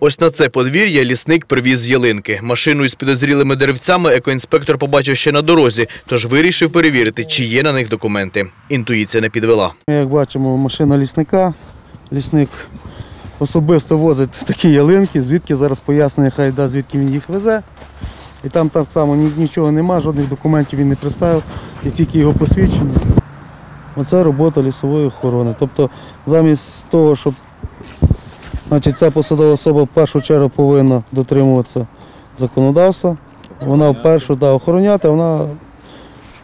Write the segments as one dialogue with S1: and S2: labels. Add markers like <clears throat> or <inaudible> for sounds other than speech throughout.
S1: Ось на це подвір'я лісник привіз ялинки. Машину із підозрілими деревцями екоінспектор побачив ще на дорозі, тож вирішив перевірити, чи є на них документи. Інтуїція не підвела.
S2: Як бачимо, машина лісника. Лісник особисто возить такі ялинки, звідки зараз пояснення, хай дасть, звідки він їх везе. І там так само нічого нема, жодних документів він не представив, є тільки його посвідчення. Оце робота лісової охорони. Тобто замість того, щоб значить, ця посадова особа в першу чергу повинна дотримуватися законодавства, вона в першу да, охороняти, вона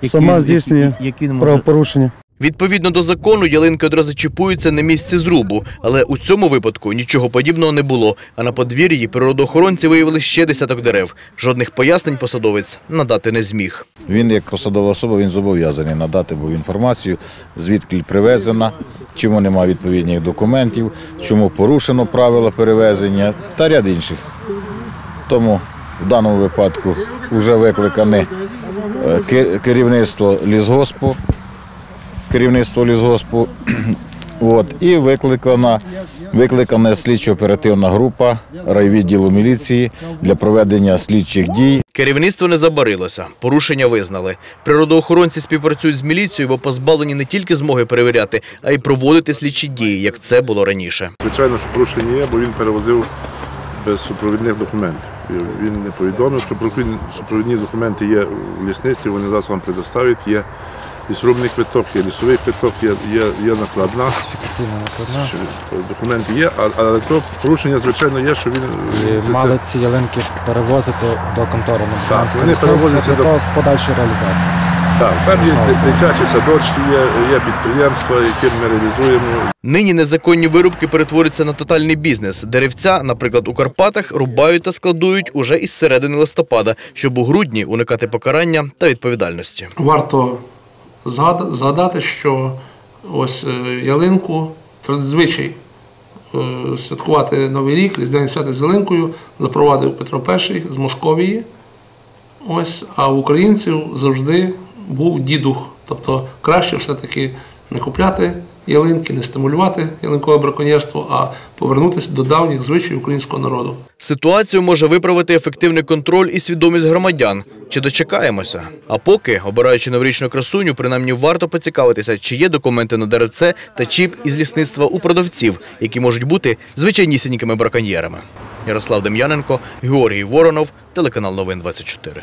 S2: сама здійснює правопорушення.
S1: Відповідно до закону, ялинки одразу чіпуються на місці зрубу, але у цьому випадку нічого подібного не було. А на подвір'ї природоохоронці виявили ще десяток дерев. Жодних пояснень посадовець надати не зміг.
S3: Він як посадова особа він зобов'язаний надати був інформацію, звідки привезена, чому немає відповідних документів, чому порушено правила перевезення та ряд інших. Тому в даному випадку вже викликане е, керівництво лісгоспу, керівництво лісгоспу, <clears throat> от, і викликана, викликана слідчо-оперативна група райвідділу міліції для проведення слідчих дій
S1: Керівництво не забарилося, порушення визнали. Природоохоронці співпрацюють з міліцією, бо позбавлені не тільки змоги перевіряти, а й проводити слідчі дії, як це було раніше.
S4: Звичайно, що порушення є, бо він перевозив без супровідних документів. Він не повідомив, що провідні- супровідні документи є в лісництві, вони зараз вам предоставлять. Є лісорубний квиток, є лісовий квиток, є, є, є накладна. Що Документи є, а- але то порушення, звичайно, є, що він
S5: І
S4: це- це-
S5: мали ці ялинки перевозити до контори Медведянського
S4: вони перевозяться до-
S5: з подальшої реалізації.
S4: Так, там є дитячі садочки, є, є підприємства, які ми реалізуємо.
S1: Нині незаконні вирубки перетворюються на тотальний бізнес. Деревця, наприклад, у Карпатах рубають та складують уже із середини листопада, щоб у грудні уникати покарання та відповідальності.
S6: Варто згадати, що ось е, ялинку звичай е, святкувати Новий рік, Різдвяні свята з ялинкою запровадив Петро І з Московії. Ось, а в українців завжди був дідух. Тобто краще все-таки не купляти ялинки, не стимулювати ялинкове браконьєрство, а повернутися до давніх звичаїв українського народу.
S1: Ситуацію може виправити ефективний контроль і свідомість громадян. Чи дочекаємося? А поки, обираючи новорічну красуню, принаймні варто поцікавитися, чи є документи на деревце та чіп із лісництва у продавців, які можуть бути звичайнісінькими браконьєрами. Ярослав Дем'яненко, Георгій Воронов, телеканал Новин 24.